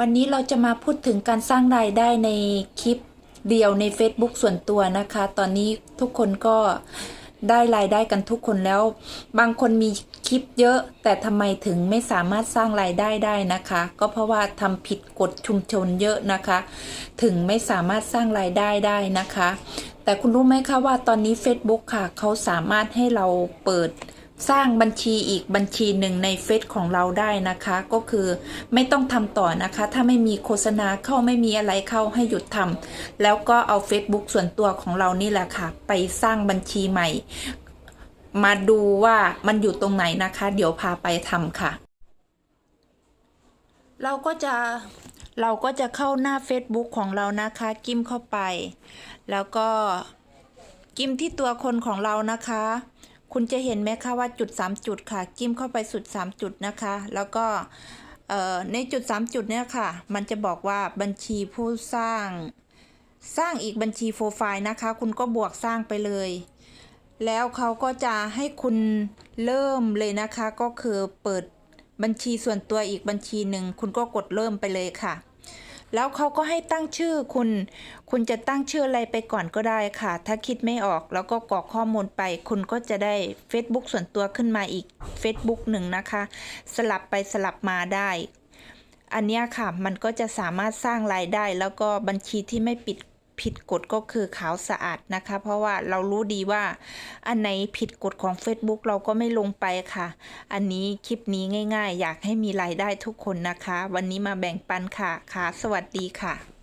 วันนี้เราจะมาพูดถึงการสร้างรายได้ในคลิปเดียวใน Facebook ส่วนตัวนะคะ ตอนนี้ทุกคนก็ได้รายได้กันทุกคนแล้ว บางคนมีคลิปเยอะ แต่ทำไมถึงไม่สามารถสร้างรายได้ได้นะคะ ก็เพราะว่าทำผิดกฎชุมชนเยอะนะคะ ถึงไม่สามารถสร้างรายได้ได้นะคะ แต่คุณรู้ไหมคะว่าตอนนี้ Facebook ค่ะ เขาสามารถให้เราเปิด สร้างบัญชีอีกบัญชีหนึ่งในเฟซของเราได้นะคะ ก็คือไม่ต้องทำต่อนะคะ ถ้าไม่มีโฆษณาเข้าไม่มีอะไรเข้าให้หยุดทำแล้วก็เอา Facebook ส่วนตัวของเรานี่แหละค่ะ ไปสร้างบัญชีใหม่ มาดูว่ามันอยู่ตรงไหนนะคะ เดี๋ยวพาไปทำค่ะ เราก็จะเราก็จะเข้าหน้า Facebook ของเรานะคะกิ้มเข้าไป แล้วก็กิ้มที่ตัวคนของเรานะคะ คุณจะเห็นไหมคะว่าจุด 3 จุดค่ะ จิ้มเข้าไปสุด 3 จุดนะคะ แล้วก็ในจุด 3 จุดเนี่ยค่ะ มันจะบอกว่าบัญชีผู้สร้าง สร้างอีกบัญชีโปรไฟล์นะคะ คุณก็บวกสร้างไปเลย แล้วเขาก็จะให้คุณเริ่มเลยนะคะ ก็คือเปิดบัญชีส่วนตัวอีกบัญชีหนึ่ง คุณก็กดเริ่มไปเลยค่ะ แล้วเขาก็ให้ตั้งชื่อคุณ คุณจะตั้งชื่ออะไรไปก่อนก็ได้ค่ะ ถ้าคิดไม่ออกแล้วก็กรอกข้อมูลไป คุณก็จะได้ Facebook ส่วนตัวขึ้นมาอีก Facebook หนึ่งนะคะ สลับไปสลับมาได้ อันนี้ค่ะ มันก็จะสามารถสร้างรายได้ แล้วก็บัญชีที่ไม่ปิด ผิดกฎก็คือขาวสะอาดนะคะ เพราะว่าเรารู้ดีว่า อันไหนผิดกฎของ Facebook เราก็ไม่ลงไปค่ะ อันนี้คลิปนี้ง่าย ๆ อยากให้มีรายได้ทุกคนนะคะ วันนี้มาแบ่งปันค่ะค่ะ สวัสดีค่ะ